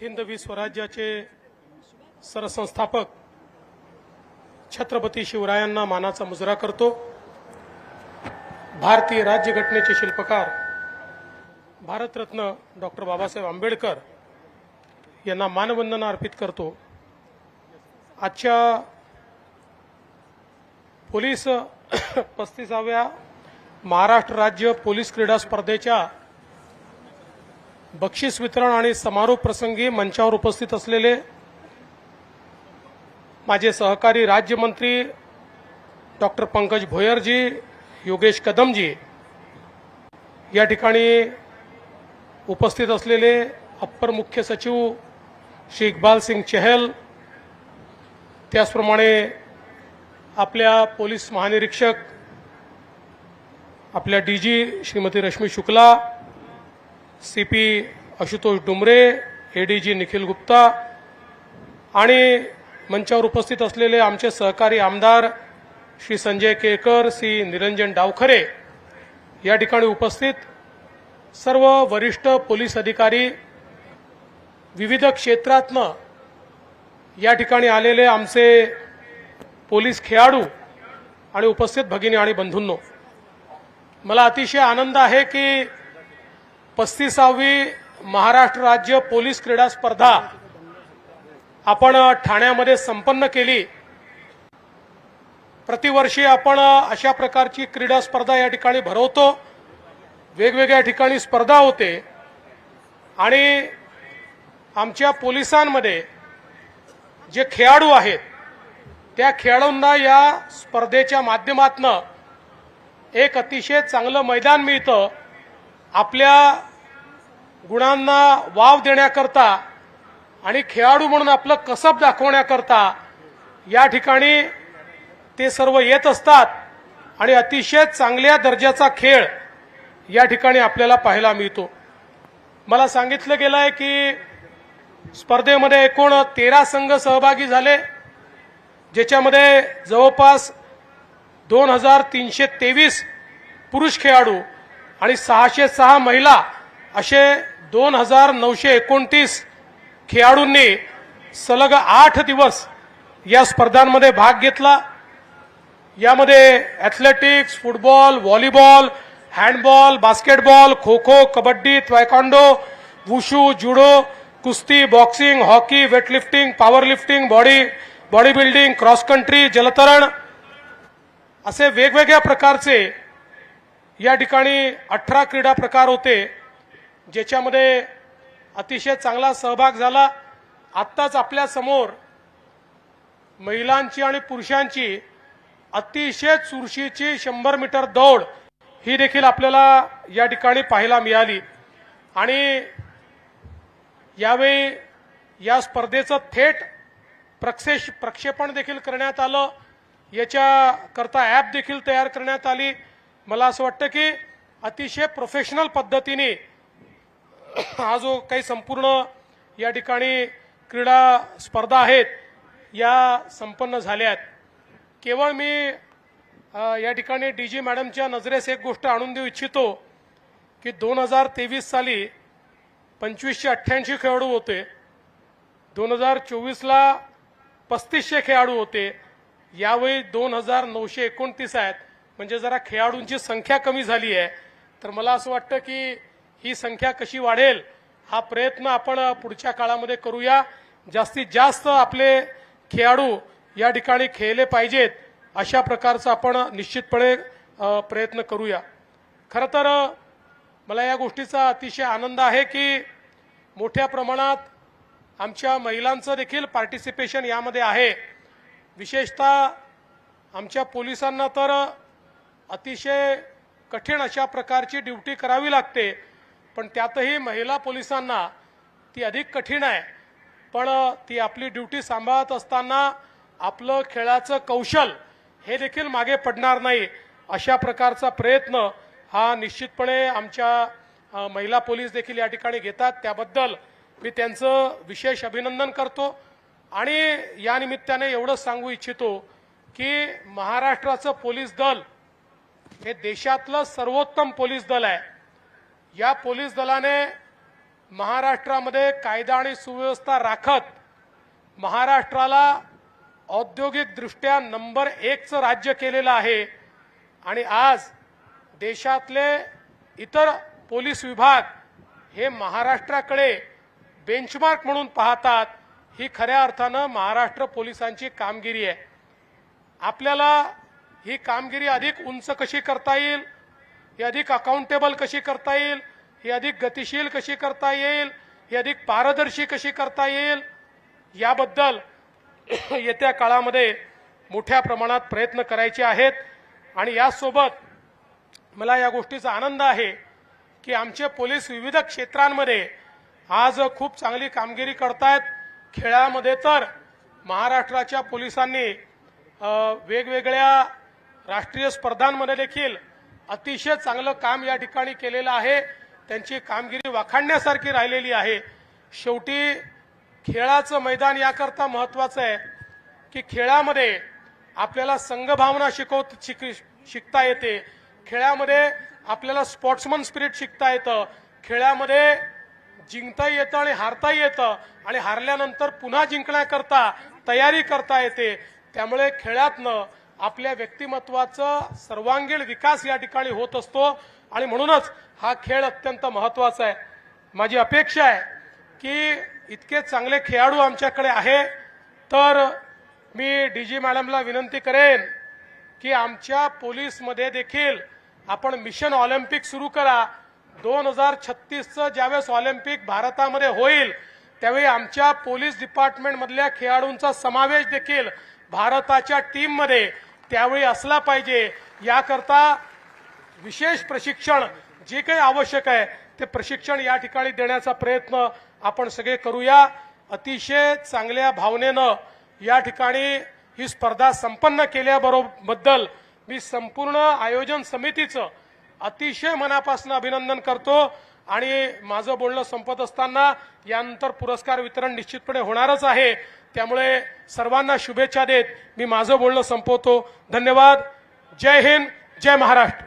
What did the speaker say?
हिंदवी स्वराज्याचे सरसंस्थापक छत्रपती शिवरायांना मानाचा मुजरा करतो. भारतीय राज्यघटनेचे शिल्पकार भारतरत्न डॉक्टर बाबासाहेब आंबेडकर यांना मानवंदना अर्पित करतो. आजच्या पोलीस पस्तीसाव्या महाराष्ट्र राज्य पोलीस क्रीडा स्पर्धेच्या बक्षीस वितरण आणि समारोप प्रसंगी मंचावर उपस्थित असलेले माझे सहकारी राज्यमंत्री डॉक्टर पंकज भोयरजी योगेश कदमजी या ठिकाणी उपस्थित असलेले अप्पर मुख्य सचिव श्री इक्बाल सिंग चहल त्याचप्रमाणे आपल्या पोलीस महानिरीक्षक आपल्या D G Shrimati Rashmi Shukla C P Ashutosh Dumare A D G Nikhil Gupta आणि मंचावर उपस्थित असलेले आमचे सहकारी आमदार श्री संजय केळकर श्री निरंजन डावखरे या ठिकाणी उपस्थित सर्व वरिष्ठ पोलीस अधिकारी विविध क्षेत्रातनं या ठिकाणी आलेले आमचे पोलीस खेळाडू आणि उपस्थित भगिनी आणि बंधूंनो मला अतिशय आनंद आहे की पस्तीसावी महाराष्ट्र राज्य पोलीस क्रीडा स्पर्धा आपण ठाण्यामध्ये संपन्न केली. प्रतिवर्षी आपण अशा प्रकारची क्रीडा स्पर्धा या ठिकाणी भरवतो. वेगवेगळ्या ठिकाणी स्पर्धा होते. आणि आमच्या पोलिसांमध्ये जे खेळाडू आहेत त्या खेळाडूंना या स्पर्धेच्या माध्यमातनं एक अतिशय चांगलं मैदान मिळतं. आपल्या गुणांना वाव देण्याकरता आणि खेळाडू म्हणून आपलं कसब दाखवण्याकरता या ठिकाणी ते सर्व येत असतात आणि अतिशय चांगल्या दर्जाचा खेळ या ठिकाणी आपल्याला पाहायला मिळतो. मला सांगितलं गेलं आहे की स्पर्धेमध्ये एकूण तेरा संघ सहभागी झाले ज्याच्यामध्ये जवळपास दोन हजार तीनशे तेवीस पुरुष खेळाडू आणि सहाशे सहा महिला असे दोन हजार नऊशे एकोणतीस खेळाडूंनी सलग आठ दिवस या स्पर्धांमध्ये भाग घेतला. यामध्ये athletics football volleyball handball basketball kho kho kabaddi taekwondo wushu judo कुस्ती boxing hockey weightlifting power lifting body body building cross country जलतरण असे वेगवेगळ्या प्रकारचे या ठिकाणी अठरा क्रीडा प्रकार होते. ज्याच्यामध्ये अतिशय चांगला सहभाग झाला. आत्ताच आपल्यासमोर महिलांची आणि पुरुषांची अतिशय चुरशीची शंभर मीटर दौड ही देखील आपल्याला या ठिकाणी पाहायला मिळाली. आणि यावेळी या स्पर्धेचं थेट प्रक्षेश प्रक्षेपण देखील करण्यात आलं. याच्याकरता ॲप देखील तयार करण्यात आली. मला असं वाटतं की अतिशय प्रोफेशनल पद्धतीने हा जो काही संपूर्ण या ठिकाणी क्रीडा स्पर्धा आहेत या संपन्न झाल्या आहेत. केवळ मी या ठिकाणी डी जी मॅडमच्या नजरेस एक गोष्ट आणून देऊ इच्छितो की दोन हजार तेवीस साली पंचवीसशे अठ्ठ्याऐंशी खेळाडू होते दोन हजार चोवीसला पस्तीसशे खेळाडू होते यावेळी दोन हजार नऊशे एकोणतीस आहेत. म्हणजे जरा खेळाडूंची संख्या कमी झाली आहे. तर मला असं वाटतं की ही संख्या कशी वाढेल हा प्रयत्न आपण पुढच्या काळामध्ये करूया. जास्तीत जास्त आपले खेळाडू या ठिकाणी खेळले पाहिजेत अशा प्रकारचा आपण निश्चितपणे प्रयत्न करूया. खरं तर मला या गोष्टीचा अतिशय आनंद आहे की मोठ्या प्रमाणात आमच्या महिलांचं देखील पार्टिसिपेशन यामध्ये आहे. विशेषतः आमच्या पोलिसांना तर अतिशय कठीण अशा प्रकारची ड्युटी करावी लागते. पण त्यातही महिला पोलिसांना ती अधिक कठीण आहे. पण ती आपली ड्युटी सांभाळत असताना आपलं खेळाचं कौशल हे देखील मागे पडणार नाही अशा प्रकारचा प्रयत्न हा निश्चितपणे आमच्या महिला पोलीस देखील या ठिकाणी घेतात. त्याबद्दल मी त्यांचं विशेष अभिनंदन करतो. आणि या निमित्ताने एवढंच सांगू इच्छितो की महाराष्ट्राचं पोलीस दल हे देशातलं सर्वोत्तम पोलीस दल आहे. या पोलीस दलाने महाराष्ट्रामध्ये कायदा आणि सुव्यवस्था राखत महाराष्ट्राला औद्योगिकदृष्ट्या नंबर एकचं राज्य केलेलं आहे. आणि आज देशातले इतर पोलीस विभाग हे महाराष्ट्राकडे बेंचमार्क म्हणून पाहतात. ही खऱ्या अर्थानं महाराष्ट्र पोलिसांची कामगिरी आहे. आपल्याला ही कामगिरी अधिक उंच कशी करता येईल? ही अधिक अकाउंटेबल कशी करता येईल? ही अधिक गतिशील कशी करता येईल? ही अधिक पारदर्शी कशी करता येईल? याबद्दल येत्या काळामध्ये मोठ्या प्रमाणात प्रयत्न करायचे आहेत. आणि यासोबत मला या गोष्टीचा आनंद आहे की आमचे पोलीस विविध क्षेत्रांमध्ये आज खूप चांगली कामगिरी करतायत. खेळामध्ये तर महाराष्ट्राच्या पोलिसांनी वेगवेगळ्या राष्ट्रीय स्पर्धांमध्ये देखील अतिशय चांगलं काम या ठिकाणी केलेलं आहे. त्यांची कामगिरी वाखाणण्यासारखी राहिलेली आहे. शेवटी खेळाचं मैदान याकरता महत्वाचं आहे की खेळामध्ये आपल्याला संघभावना शिकव शिक शिकता येते. खेळामध्ये आपल्याला स्पोर्ट्समन स्पिरिट शिकता येतं. खेळामध्ये जिंकता येतं आणि हारता येतं. आणि हारल्यानंतर पुन्हा जिंकण्याकरता तयारी करता येते. त्यामुळे खेळातनं आपल्या व्यक्तिमत्वाचं सर्वांगीण विकास या ठिकाणी होत असतो. आणि म्हणूनच हा खेळ अत्यंत महत्त्वाचा आहे. माझी अपेक्षा आहे की इतके चांगले खेळाडू आमच्याकडे आहे. तर मी डी जी मॅडमला विनंती करेन की आमच्या पोलीसमध्ये देखील आपण मिशन ऑलिम्पिक सुरू करा. दोन हजार छत्तीसचं ज्यावेळेस ऑलिम्पिक भारतामध्ये होईल त्यावेळी आमच्या पोलीस डिपार्टमेंटमधल्या खेळाडूंचा समावेश देखील भारताच्या टीममध्ये त्यावेळी असला पाहिजे. याकरता विशेष प्रशिक्षण जे काही आवश्यक आहे ते प्रशिक्षण या ठिकाणी देण्याचा प्रयत्न आपण सगळे करूया. अतिशय चांगल्या भावनेनं या ठिकाणी ही स्पर्धा संपन्न केल्याबरोबद्दल मी संपूर्ण आयोजन समितीचं अतिशय मनापासून अभिनंदन करतो आणि माझं बोलणं संपत असताना यानंतर पुरस्कार वितरण निश्चितपणे होणारच आहे. त्यामुळे सर्वांना शुभेच्छा देत मी माझं बोलणं संपवतो. धन्यवाद. जय हिंद. जय महाराष्ट्र.